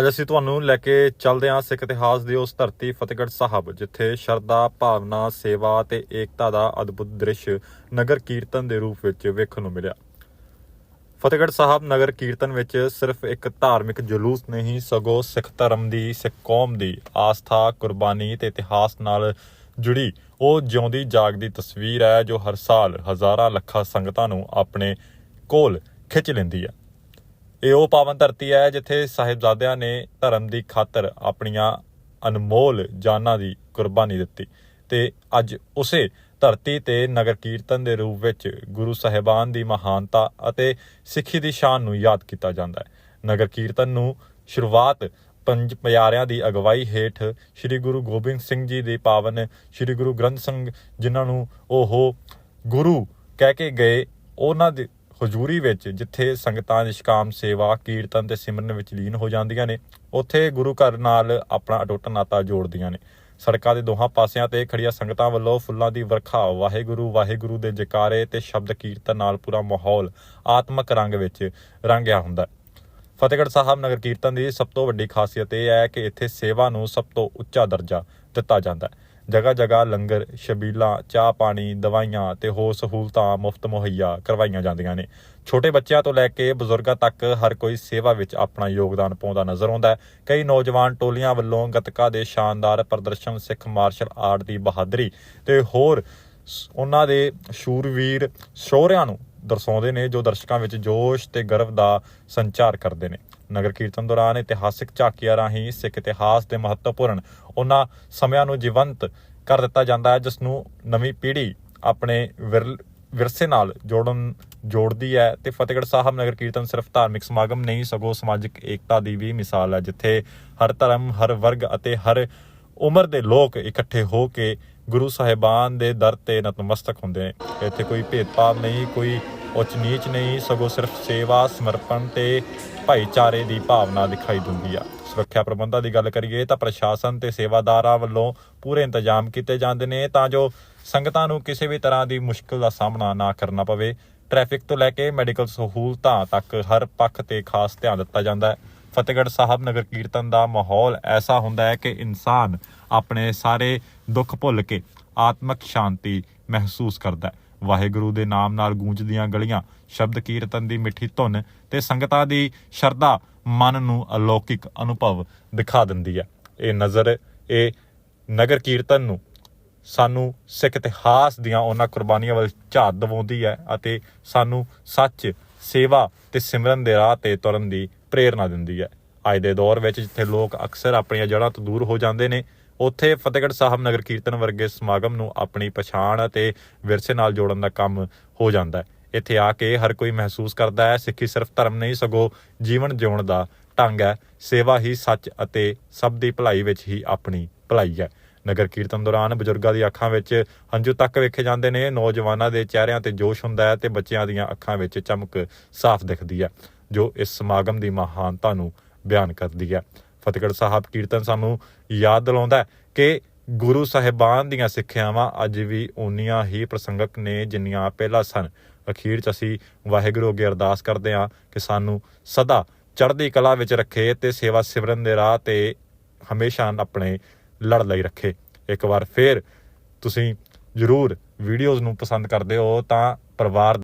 ਅੱਜ ਅਸੀਂ ਤੁਹਾਨੂੰ ਲੈ ਕੇ ਚੱਲਦੇ ਹਾਂ ਸਿੱਖ ਇਤਿਹਾਸ ਦੀ ਉਸ ਧਰਤੀ ਫਤਿਹਗੜ੍ਹ ਸਾਹਿਬ, ਜਿੱਥੇ ਸ਼ਰਧਾ, ਭਾਵਨਾ, ਸੇਵਾ ਤੇ ਏਕਤਾ ਦਾ ਅਦਭੁਤ ਦ੍ਰਿਸ਼ ਨਗਰ ਕੀਰਤਨ ਦੇ ਰੂਪ ਵਿੱਚ ਵੇਖਣ ਨੂੰ ਮਿਲਿਆ। ਫਤਿਹਗੜ੍ਹ ਸਾਹਿਬ ਨਗਰ ਕੀਰਤਨ ਵਿੱਚ ਸਿਰਫ ਇੱਕ ਧਾਰਮਿਕ ਜਲੂਸ ਨਹੀਂ, ਸਗੋਂ ਸਿੱਖ ਧਰਮ ਦੀ, ਸਿੱਖ ਕੌਮ ਦੀ ਆਸਥਾ, ਕੁਰਬਾਨੀ ਤੇ ਇਤਿਹਾਸ ਨਾਲ ਜੁੜੀ ਉਹ ਜਿਉਂਦੀ ਜਾਗਦੀ ਤਸਵੀਰ ਹੈ, ਜੋ ਹਰ ਸਾਲ ਹਜ਼ਾਰਾਂ ਲੱਖਾਂ ਸੰਗਤਾਂ ਨੂੰ ਆਪਣੇ ਕੋਲ ਖਿੱਚ ਲੈਂਦੀ ਹੈ। ਇਹ ਉਹ ਪਾਵਨ ਧਰਤੀ ਹੈ ਜਿੱਥੇ ਸਾਹਿਬਜ਼ਾਦਿਆਂ ਨੇ ਧਰਮ ਦੀ ਖਾਤਰ ਆਪਣੀਆਂ ਅਨਮੋਲ ਜਾਨਾਂ ਦੀ ਕੁਰਬਾਨੀ ਦਿੱਤੀ ਤੇ ਅੱਜ ਉਸੇ ਧਰਤੀ ਤੇ ਨਗਰ ਕੀਰਤਨ ਦੇ ਰੂਪ ਵਿੱਚ ਗੁਰੂ ਸਾਹਿਬਾਨ ਦੀ ਮਹਾਨਤਾ ਅਤੇ ਸਿੱਖੀ ਦੀ ਸ਼ਾਨ ਨੂੰ ਯਾਦ ਕੀਤਾ ਜਾਂਦਾ ਹੈ। ਨਗਰ ਕੀਰਤਨ ਨੂੰ ਸ਼ੁਰੂਆਤ ਪੰਜ ਪਿਆਰਿਆਂ ਦੀ ਅਗਵਾਈ ਹੇਠ ਸ੍ਰੀ ਗੁਰੂ ਗੋਬਿੰਦ ਸਿੰਘ ਜੀ ਦੇ ਪਾਵਨ ਸ੍ਰੀ ਗੁਰੂ ਗ੍ਰੰਥ ਸਿੰਘ ਜਿਨ੍ਹਾਂ ਨੂੰ ਉਹ ਗੁਰੂ ਕਹਿ ਕੇ ਗਏ, ਉਹਨਾਂ ਦੇ ਹਜ਼ੂਰੀ ਵਿੱਚ, ਜਿੱਥੇ ਸੰਗਤਾਂ ਨਿਸ਼ਕਾਮ ਸੇਵਾ, ਕੀਰਤਨ ਤੇ ਸਿਮਰਨ ਵਿੱਚ ਲੀਨ ਹੋ ਜਾਂਦੀਆਂ ਨੇ, ਉੱਥੇ ਗੁਰੂ ਘਰ ਨਾਲ ਆਪਣਾ ਅਟੁੱਟ ਨਾਤਾ ਜੋੜਦੀਆਂ ਨੇ। ਸੜਕਾਂ ਦੇ ਦੋਹਾਂ ਪਾਸਿਆਂ ਤੇ ਖੜੀਆਂ ਸੰਗਤਾਂ ਵੱਲੋਂ ਫੁੱਲਾਂ ਦੀ ਵਰਖਾ, ਵਾਹਿਗੁਰੂ ਵਾਹਿਗੁਰੂ ਦੇ ਜਕਾਰੇ ਤੇ ਸ਼ਬਦ ਕੀਰਤਨ ਨਾਲ ਪੂਰਾ ਮਾਹੌਲ ਆਤਮਕ ਰੰਗ ਵਿੱਚ ਰੰਗਿਆ ਹੁੰਦਾ ਹੈ। ਫਤਿਹਗੜ੍ਹ ਸਾਹਿਬ ਨਗਰ ਕੀਰਤਨ ਦੀ ਸਭ ਤੋਂ ਵੱਡੀ ਖਾਸੀਅਤ ਇਹ ਹੈ ਕਿ ਇੱਥੇ ਸੇਵਾ ਨੂੰ ਸਭ ਤੋਂ ਉੱਚਾ ਦਰਜਾ ਦਿੱਤਾ ਜਾਂਦਾ ਹੈ। ਜਗ੍ਹਾ ਜਗ੍ਹਾ ਲੰਗਰ ਛਬੀਲਾਂ ਚਾਹ ਪਾਣੀ, ਦਵਾਈਆਂ ਤੇ ਹੋਰ ਸਹੂਲਤਾਂ ਮੁਫਤ ਮੁਹੱਈਆ ਕਰਵਾਈਆਂ ਜਾਂਦੀਆਂ ਨੇ। ਛੋਟੇ ਬੱਚਿਆਂ ਤੋਂ ਲੈ ਕੇ ਬਜ਼ੁਰਗਾਂ ਤੱਕ ਹਰ ਕੋਈ ਸੇਵਾ ਵਿੱਚ ਆਪਣਾ ਯੋਗਦਾਨ ਪਾਉਂਦਾ ਨਜ਼ਰ ਆਉਂਦਾ ਹੈ। ਕਈ ਨੌਜਵਾਨ ਟੋਲੀਆਂ ਵੱਲੋਂ ਗਤਕਾ ਦੇ ਸ਼ਾਨਦਾਰ ਪ੍ਰਦਰਸ਼ਨ, ਸਿੱਖ ਮਾਰਸ਼ਲ ਆਰਟ ਦੀ ਬਹਾਦਰੀ ਤੇ ਹੋਰ ਸ- ਉਹਨਾਂ ਦੇ ਸ਼ੂਰਵੀਰ ਸੋਹਰਿਆਂ ਨੂੰ ਦਰਸਾਉਂਦੇ ਨੇ, ਜੋ ਦਰਸ਼ਕਾਂ ਵਿੱਚ ਜੋਸ਼ ਤੇ ਗਰਵ ਦਾ ਸੰਚਾਰ ਕਰਦੇ ਨੇ। ਨਗਰ ਕੀਰਤਨ ਦੌਰਾਨ ਇਤਿਹਾਸਿਕ ਝਾਕੀਆਂ ਰਾਹੀਂ ਸਿੱਖ ਇਤਿਹਾਸ ਦੇ ਮਹੱਤਵਪੂਰਨ ਉਹਨਾਂ ਸਮਿਆਂ ਨੂੰ ਜੀਵੰਤ ਕਰ ਦਿੱਤਾ ਜਾਂਦਾ ਹੈ ਜਿਸ ਨੂੰ ਨਵੀਂ ਪੀੜ੍ਹੀ ਆਪਣੇ ਵਿਰਲ- ਵਿਰਸੇ ਨਾਲ ਜੋੜਨ, ਜੋੜਦੀ ਹੈ ਤੇ ਫਤਿਹਗੜ੍ਹ ਸਾਹਿਬ ਨਗਰ ਕੀਰਤਨ ਸਿਰਫ ਧਾਰਮਿਕ ਸਮਾਗਮ ਨਹੀਂ, ਸਗੋਂ ਸਮਾਜਿਕ ਏਕਤਾ ਦੀ ਵੀ ਮਿਸਾਲ ਹੈ, ਜਿੱਥੇ ਹਰ ਧਰਮ, ਹਰ ਵਰਗ ਅਤੇ ਹਰ ਉਮਰ ਦੇ ਲੋਕ ਇਕੱਠੇ ਹੋ ਕੇ ਗੁਰੂ ਸਾਹਿਬਾਨ ਦੇ ਦਰ ਤੇ ਨਤਮਸਤਕ ਹੁੰਦੇ ਨੇ। ਇੱਥੇ ਕੋਈ ਭੇਦਭਾਵ ਨਹੀਂ, ਕੋਈ ਉੱਚ ਨੀਚ ਨਹੀਂ, ਸਗੋਂ ਸਿਰਫ ਸੇਵਾ, ਸਮਰਪਣ ਤੇ ਭਾਈਚਾਰੇ ਦੀ ਭਾਵਨਾ ਦਿਖਾਈ ਦਿੰਦੀ ਆ। ਸੁਰੱਖਿਆ ਪ੍ਰਬੰਧਾਂ ਦੀ ਗੱਲ ਕਰੀਏ ਤਾਂ ਪ੍ਰਸ਼ਾਸਨ ਤੇ ਸੇਵਾਦਾਰਾਂ ਵੱਲੋਂ ਪੂਰੇ ਇੰਤਜ਼ਾਮ ਕੀਤੇ ਜਾਂਦੇ ਨੇ ਤਾਂ ਜੋ ਸੰਗਤਾਂ ਨੂੰ ਕਿਸੇ ਵੀ ਤਰ੍ਹਾਂ ਦੀ ਮੁਸ਼ਕਲ ਦਾ ਸਾਹਮਣਾ ਨਾ ਕਰਨਾ ਪਵੇ। ਟ੍ਰੈਫਿਕ ਤੋਂ ਲੈ ਕੇ ਮੈਡੀਕਲ ਸਹੂਲਤਾਂ ਤੱਕ ਹਰ ਪੱਖ ਤੇ ਖਾਸ ਧਿਆਨ ਦਿੱਤਾ ਜਾਂਦਾ ਹੈ। ਫਤਿਹਗੜ੍ਹ ਸਾਹਿਬ ਨਗਰ ਕੀਰਤਨ ਦਾ ਮਾਹੌਲ ਐਸਾ ਹੁੰਦਾ ਹੈ ਕਿ ਇਨਸਾਨ ਆਪਣੇ ਸਾਰੇ ਦੁੱਖ ਭੁੱਲ ਕੇ ਆਤਮਿਕ ਸ਼ਾਂਤੀ ਮਹਿਸੂਸ ਕਰਦਾ ਹੈ। ਵਾਹਿਗੁਰੂ ਦੇ ਨਾਮ ਨਾਲ ਗੂੰਜਦੀਆਂ ਗਲੀਆਂ, ਸ਼ਬਦ ਕੀਰਤਨ ਦੀ ਮਿੱਠੀ ਧੁਨ ਤੇ ਸੰਗਤਾਂ ਦੀ ਸ਼ਰਧਾ ਮਨ ਨੂੰ ਅਲੌਕਿਕ ਅਨੁਭਵ ਦਿਖਾ ਦਿੰਦੀ ਹੈ। ਇਹ ਨਜ਼ਰ, ਇਹ ਨਗਰ ਕੀਰਤਨ ਨੂੰ ਸਾਨੂੰ ਸਿੱਖ ਇਤਿਹਾਸ ਦੀਆਂ ਉਹਨਾਂ ਕੁਰਬਾਨੀਆਂ ਵੱਲ ਝਾਤ ਦਿਵਾਉਂਦੀ ਹੈ ਅਤੇ ਸਾਨੂੰ ਸੱਚ, ਸੇਵਾ ਤੇ ਸਿਮਰਨ ਦੇ ਰਾਹ ਤੇ ਤੁਰਨ ਦੀ ਪ੍ਰੇਰਣਾ ਦਿੰਦੀ ਹੈ। ਅੱਜ ਦੇ ਦੌਰ ਵਿੱਚ ਜਿੱਥੇ ਲੋਕ ਅਕਸਰ ਆਪਣੀਆਂ ਜੜ੍ਹਾਂ ਤੋਂ ਦੂਰ ਹੋ ਜਾਂਦੇ ਨੇ, ਉੱਥੇ ਫਤਿਹਗੜ੍ਹ ਸਾਹਿਬ ਨਗਰ ਕੀਰਤਨ ਵਰਗੇ ਸਮਾਗਮ ਨੂੰ ਆਪਣੀ ਪਛਾਣ ਅਤੇ ਵਿਰਸੇ ਨਾਲ ਜੋੜਨ ਦਾ ਕੰਮ ਹੋ ਜਾਂਦਾ ਹੈ। ਇੱਥੇ ਆ ਕੇ ਹਰ ਕੋਈ ਮਹਿਸੂਸ ਕਰਦਾ ਹੈ, ਸਿੱਖੀ ਸਿਰਫ ਧਰਮ ਨਹੀਂ, ਸਗੋਂ ਜੀਵਨ ਜਿਉਣ ਦਾ ਢੰਗ ਹੈ। ਸੇਵਾ ਹੀ ਸੱਚ ਅਤੇ ਸਭ ਦੀ ਭਲਾਈ ਵਿੱਚ ਹੀ ਆਪਣੀ ਭਲਾਈ ਹੈ। ਨਗਰ ਕੀਰਤਨ ਦੌਰਾਨ ਬਜ਼ੁਰਗਾਂ ਦੀ ਅੱਖਾਂ ਵਿੱਚ ਹੰਝੂ ਤੱਕ ਵੇਖੇ ਜਾਂਦੇ ਨੇ। ਨੌਜਵਾਨਾਂ ਦੇ ਚਿਹਰਿਆਂ ਤੇ ਜੋਸ਼ ਹੁੰਦਾ ਹੈ ਤੇ ਬੱਚਿਆਂ ਦੀਆਂ ਅੱਖਾਂ ਵਿੱਚ ਚਮਕ ਸਾਫ਼ ਦਿਖਦੀ ਹੈ। ਜੋ ਇਸ ਸਮਾਗਮ ਦੀ ਮਹਾਨਤਾ ਨੂੰ ਬਿਆਨ ਕਰਦੀ ਹੈ। ਫਤਿਹਗੜ੍ਹ ਸਾਹਿਬ ਕੀਰਤਨ ਸਾਨੂੰ ਯਾਦ ਦਿਲਾਉਂਦਾ ਕਿ ਗੁਰੂ ਸਾਹਿਬਾਨ ਦੀਆਂ ਸਿੱਖਿਆਵਾਂ ਅੱਜ ਵੀ ਓਨੀਆਂ ਹੀ ਪ੍ਰਸੰਗਕ ਨੇ, ਜਿੰਨੀਆਂ ਪਹਿਲਾਂ ਸਨ। ਅਖੀਰ 'ਚ ਅਸੀਂ ਵਾਹਿਗੁਰੂ ਅੱਗੇ ਅਰਦਾਸ ਕਰਦੇ ਹਾਂ ਕਿ ਸਾਨੂੰ ਸਦਾ ਚੜ੍ਹਦੀ ਕਲਾ ਵਿੱਚ ਰੱਖੇ ਤੇ ਸੇਵਾ ਸਿਮਰਨ ਦੇ ਰਾਹ ਤੇ ਹਮੇਸ਼ਾ ਆਪਣੇ ਲੜ ਲਈ ਰੱਖੇ। ਇੱਕ ਵਾਰ ਫੇਰ ਤੁਸੀਂ ਜਰੂਰ ਵੀਡੀਓਜ਼ ਨੂੰ ਪਸੰਦ ਕਰਦੇ ਹੋ ਤਾਂ ਪਰਿਵਾਰ